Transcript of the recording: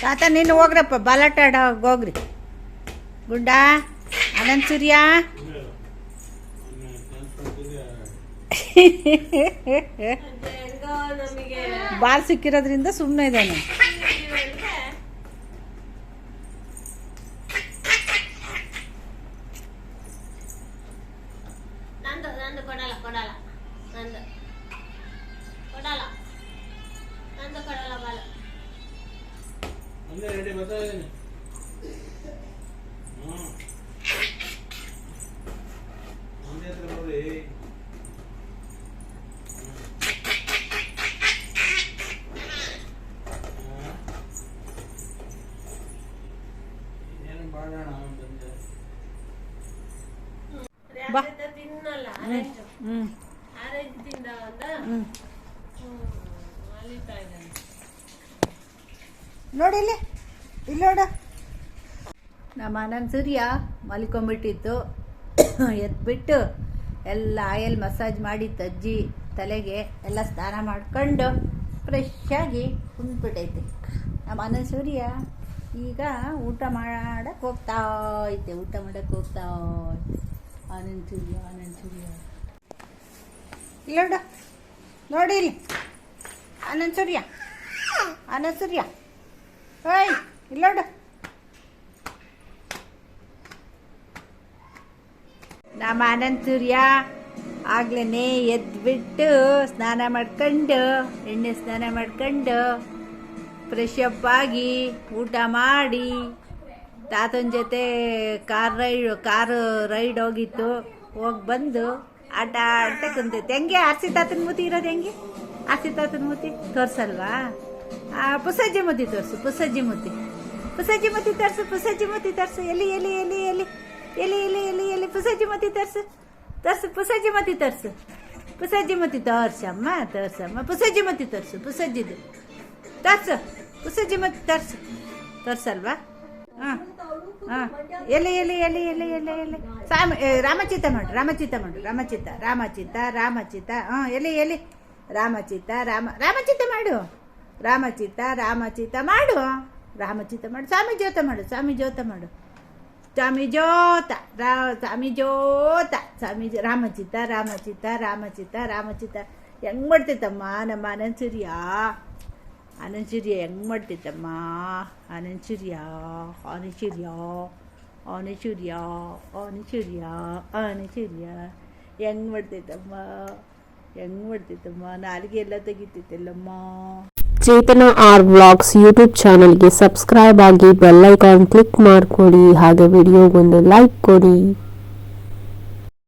ತಾತ ನೀನು ಹೋಗ್ರಪ್ಪ ಬಾಲಾಟ ಹೋಗ್ರಿ. ಗುಂಡ ಅನಂತ್ ಸೂರ್ಯ ಬಾಲ್ ಸಿಕ್ಕಿರೋದ್ರಿಂದ ಸುಮ್ಮನೆ ಇದ್ದಾನೆ. ಕೊಡಲ್ಲ ಕೊಡಲ್ಲ. ಬಾ. ತಿನ್ನಲ್ಲ ಆರೆಂಜ್ ಹ್ಞೂ ಆರೆಂಜ್ ತಿಂದ ಹ್ಞೂ ಅಲಿತಾ ಇದ್ದಾನೆ. ನೋಡಿ ಇಲ್ಲಿ. ನೋಡು. ನಮ್ಮ ಅಣ್ಣನ ಸೂರ್ಯ ಮಲ್ಕೊಂಬಿಟ್ಟಿತ್ತು ಎದ್ಬಿಟ್ಟು ಎಲ್ಲ ಆಯಲ್ ಮಸಾಜ್ ಮಾಡಿ ತಜ್ಜಿ ತಲೆಗೆ ಎಲ್ಲ ಸ್ನಾನ ಮಾಡ್ಕೊಂಡು ಫ್ರೆಶ್ ಆಗಿ ಕುಂದ್ಬಿಟ್ಟೈತೆ ನಮ್ಮ ಅಣ್ಣನ ಸೂರ್ಯ ಈಗ ಊಟ ಮಾಡಕ್ಕೆ ಹೋಗ್ತಾ ಐತೆ, ಊಟ ಮಾಡಕ್ಕೆ ಹೋಗ್ತಾ ಆನಂದ್ ಸೂರ್ಯ ಆನಂದ್ ಸೂರ್ಯ. ಇಲ್ಲ ನೋಡಿರಿ ನೋಡಿ ಇಲ್ಲಿ. ಆನಂದ್ ಸೂರ್ಯ. ಆನಂದ್ ಸೂರ್ಯ. ಓಯ್ ಇಲ್ಲ ನೋಡು. ನಮ್ಮ ಆನಂದ್ ಸೂರ್ಯ ಆಗ್ಲೇ ಎದ್ಬಿಟ್ಟು ಸ್ನಾನ ಮಾಡ್ಕೊಂಡು, ಎಣ್ಣೆ ಸ್ನಾನ ಮಾಡ್ಕೊಂಡು ಫ್ರೆಶ್ ಅಪ್ ಆಗಿ ಊಟ ಮಾಡಿ, ತಾತನ ಜೊತೆ ಕಾರ್ ರೈಡ್, ಕಾರು ರೈಡ್ ಹೋಗಿತ್ತು. ಹೋಗಿ ಬಂದು ಆಟ ಆಡ್ತಾ ಕುಂತೈತೆ ಹೆಂಗೆ ಆರ್ಸಿ ತಾತನ ಮೂತಿ ಇರೋದು ಹೆಂಗೆ? ಆರ್ಸಿ ತಾತನ ಮೂತಿ? ತೋರ್ಸಲ್ವಾ? ಪುಸಜ್ಜಿ ಮುದ್ದಿ ತೋರಿಸು ಪುಸಜ್ಜಿ ಮುದ್ದಿ ಪುಸಜ್ಜಿ ಮುದ್ದಿ ತರಿಸು ಪುಸಜ್ಜಿ ಮುದ್ದಿ ತರಿಸು ಎಲ್ಲಿ ಎಲ್ಲಿ ಎಲ್ಲಿ ಎಲ್ಲಿ ಎಲ್ಲಿ ಎಲ್ಲಿ ಎಲ್ಲಿ ಎಲ್ಲಿ ಪುಸಜ್ಜಿ ಮುದ್ದಿ ತರಿಸು ತರಿಸು ಪುಸಜ್ಜಿ ತೋರಿಸಮ್ಮ ಪುಸಜ್ಜಿ ತೋರ್ಸಮ್ಮ ತೋರ್ಸಮ್ಮ ಪುಸಜ್ಜಿ ಮುದ್ದಿ ತರಿಸು ಪುಸಜ್ಜಿದು ತರಿಸು ಪುಸಜ್ಜಿ ಮುದ್ದಿ ತರಿಸು ತೋರ್ಸಲ್ವಾ ಹಾಂ ಹಾಂ ಎಲ್ಲಿ ಎಲ್ಲಿ ಎಲ್ಲಿ ಎಲ್ಲಿ ಎಲ್ಲಿ ಎಲ್ಲಿ ಸಾಮ ರಾಮಚಿತ ಮಾಡು ರಾಮಚಿತ ಮಾಡು ರಾಮಚಿತ್ತ ರಾಮಚಿತ್ತ ರಾಮಚಿತ ಹಾಂ ಎಲ್ಲಿ ಎಲ್ಲಿ ರಾಮಚಿತ್ತ ರಾಮ ರಾಮಚಿತ್ತ ಮಾಡು ರಾಮಚಿತ್ತ ರಾಮಚಿತ್ತ ಮಾಡು ರಾಮಚಿತ್ತ ಮಾಡು ಸ್ವಾಮಿ ಜ್ಯೋತ ಮಾಡು ಸ್ವಾಮಿ ಜ್ಯೋತ ಮಾಡು ಸ್ವಾಮಿ ಜ್ಯೋತ ರಾ ಸ್ವಾಮಿ ಜ್ಯೋತ ಸ್ವಾಮಿ ಜೋ- ರಾಮಚಿತ್ತ ರಾಮಚಿತ್ತ ರಾಮಚಿತ್ತ ರಾಮಚಿತ್ತ ಹೆಂಗ್ ಮಾಡ್ತೈತಮ್ಮ ನಮ್ಮ ಅನಂತಸೂರ್ಯ ಅನಂತಸೂರ್ಯ ಹೆಂಗ್ ಮಾಡ್ತೈತಮ್ಮ ಅನಂತಸೂರ್ಯ ಅನಸೂರ್ಯ ಅನಸೂರ್ಯ ಅನಸೂರ್ಯ ಅನಸೂರ್ಯ ಹೆಂಗ್ ಮಾಡ್ತೈತಮ್ಮ ಹೆಂಗ್ ಮಾಡ್ತೈತಮ್ಮ ನಾಲಿಗೆ ಎಲ್ಲ ತೆಗಿತೈತಲ್ಲಮ್ಮ ಚೇತನ ಆರ್ ವ್ಲಾಗ್ಸ್ ಯೂಟ್ಯೂಬ್ ಚಾನಲ್ಗೆ ಸಬ್ಸ್ಕ್ರೈಬ್ ಆಗಿ ಬೆಲ್ ಐಕಾನ್ ಕ್ಲಿಕ್ ಮಾಡಿಕೊಡಿ ಹಾಗೆ ವಿಡಿಯೋಗೊಂದು ಲೈಕ್ ಕೊಡಿ